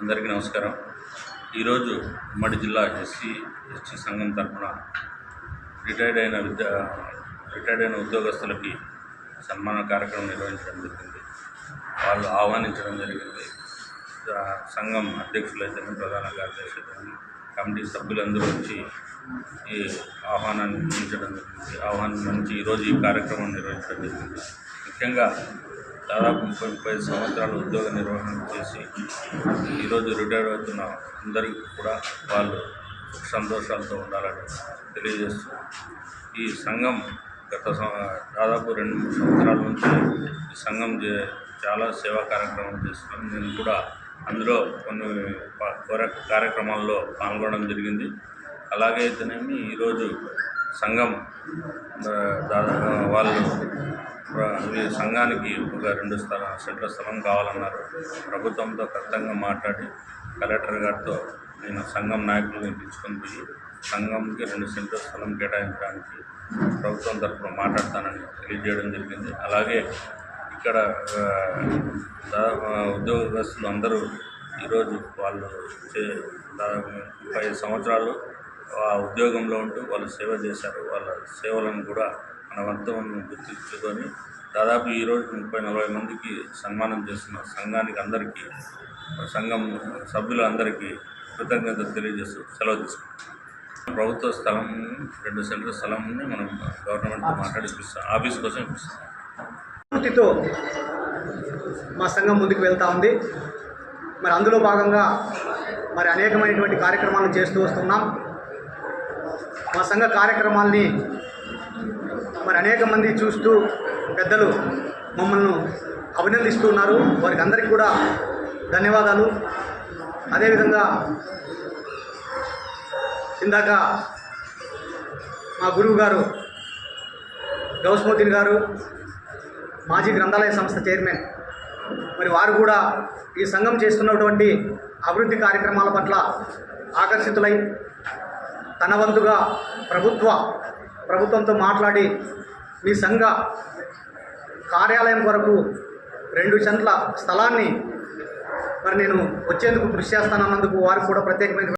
అందరికీ నమస్కారం. ఈరోజు ఉమ్మడి జిల్లా ఎస్సీ ఎస్టీ సంఘం తరఫున రిటైర్డ్ అయిన విద్యా రిటైర్డ్ అయిన ఉద్యోగస్తులకి సన్మాన కార్యక్రమం నిర్వహించడం జరిగింది. వాళ్ళు ఆహ్వానించడం జరిగింది. సంఘం అధ్యక్షులైతేనే ప్రధాన కార్యదర్శి కమిటీ సభ్యులందరూ వచ్చి ఈ ఆహ్వానాన్ని నిర్వహించడం జరిగింది. ఆహ్వానం నుంచి ఈరోజు ఈ కార్యక్రమం నిర్వహించడం జరిగింది. ముఖ్యంగా దాదాపు ముప్పై ముప్పై సంవత్సరాలు ఉద్యోగ నిర్వహణ చేసి ఈరోజు రిటైర్ అవుతున్న అందరికీ కూడా వాళ్ళు సంతోషాలతో ఉండాలని తెలియజేస్తూ ఈ సంఘం గత దాదాపు రెండు మూడు సంవత్సరాల నుంచి ఈ సంఘం చాలా సేవా కార్యక్రమం చేస్తున్నాం. నేను కూడా అందులో కొన్ని కార్యక్రమాల్లో పాల్గొనడం జరిగింది. అలాగే అయితేనేమి ఈరోజు సంఘం దాదా వాళ్ళు సంఘానికి ఒక రెండు స్థల సెంట్ల స్థలం కావాలన్నారు. ప్రభుత్వంతో ఖచ్చితంగా మాట్లాడి కలెక్టర్ గారితో నేను సంఘం నాయకులను పిలుచుకొని పోయి సంఘంకి రెండు సెంట్ల స్థలం కేటాయించడానికి ప్రభుత్వం తరఫున మాట్లాడతానని తెలియజేయడం జరిగింది. అలాగే ఇక్కడ ఉద్యోగస్తులు అందరూ ఈరోజు వాళ్ళు దాదాపు ముప్పై సంవత్సరాలు ఆ ఉద్యోగంలో ఉంటూ వాళ్ళు సేవ చేశారు. వాళ్ళ సేవలను కూడా మన వంతులను గుర్తించుకొని దాదాపు ఈరోజు ముప్పై నలభై మందికి సన్మానం చేస్తున్న సంఘానికి అందరికీ సంఘం సభ్యులందరికీ కృతజ్ఞతలు తెలియజేస్తూ సెలవు తీసుకుంటాం ప్రభుత్వ స్థలం రెండు సెంటర్ స్థలంని మనం గవర్నమెంట్తో మాట్లాడిపిస్తాం ఆఫీస్ కోసం ఇప్పిస్తాం మా సంఘం ముందుకు వెళ్తూ ఉంది. మరి అందులో భాగంగా మరి అనేకమైనటువంటి కార్యక్రమాలు చేస్తూ వస్తున్నాం. మా సంఘ కార్యక్రమాల్ని మరి అనేక మంది చూస్తూ పెద్దలు మమ్మల్ని అభినందిస్తూ ఉన్నారు వారికి అందరికీ కూడా ధన్యవాదాలు. అదేవిధంగా ఇందాక మా గురువు గారు గౌస్మోద్దీన్ గారు మాజీ గ్రంథాలయ సంస్థ చైర్మన్ మరి వారు కూడా ఈ సంఘం చేస్తున్నటువంటి అభివృద్ధి కార్యక్రమాల పట్ల ఆకర్షితులై తన వంతుగా ప్రభుత్వ ప్రభుత్వంతో మాట్లాడి మీ సంఘ కార్యాలయం కొరకు రెండు సెంట్ల స్థలాన్ని మరి నేను వచ్చేందుకు కృషి చేస్తానన్నందుకు వారు కూడా ప్రత్యేకమైన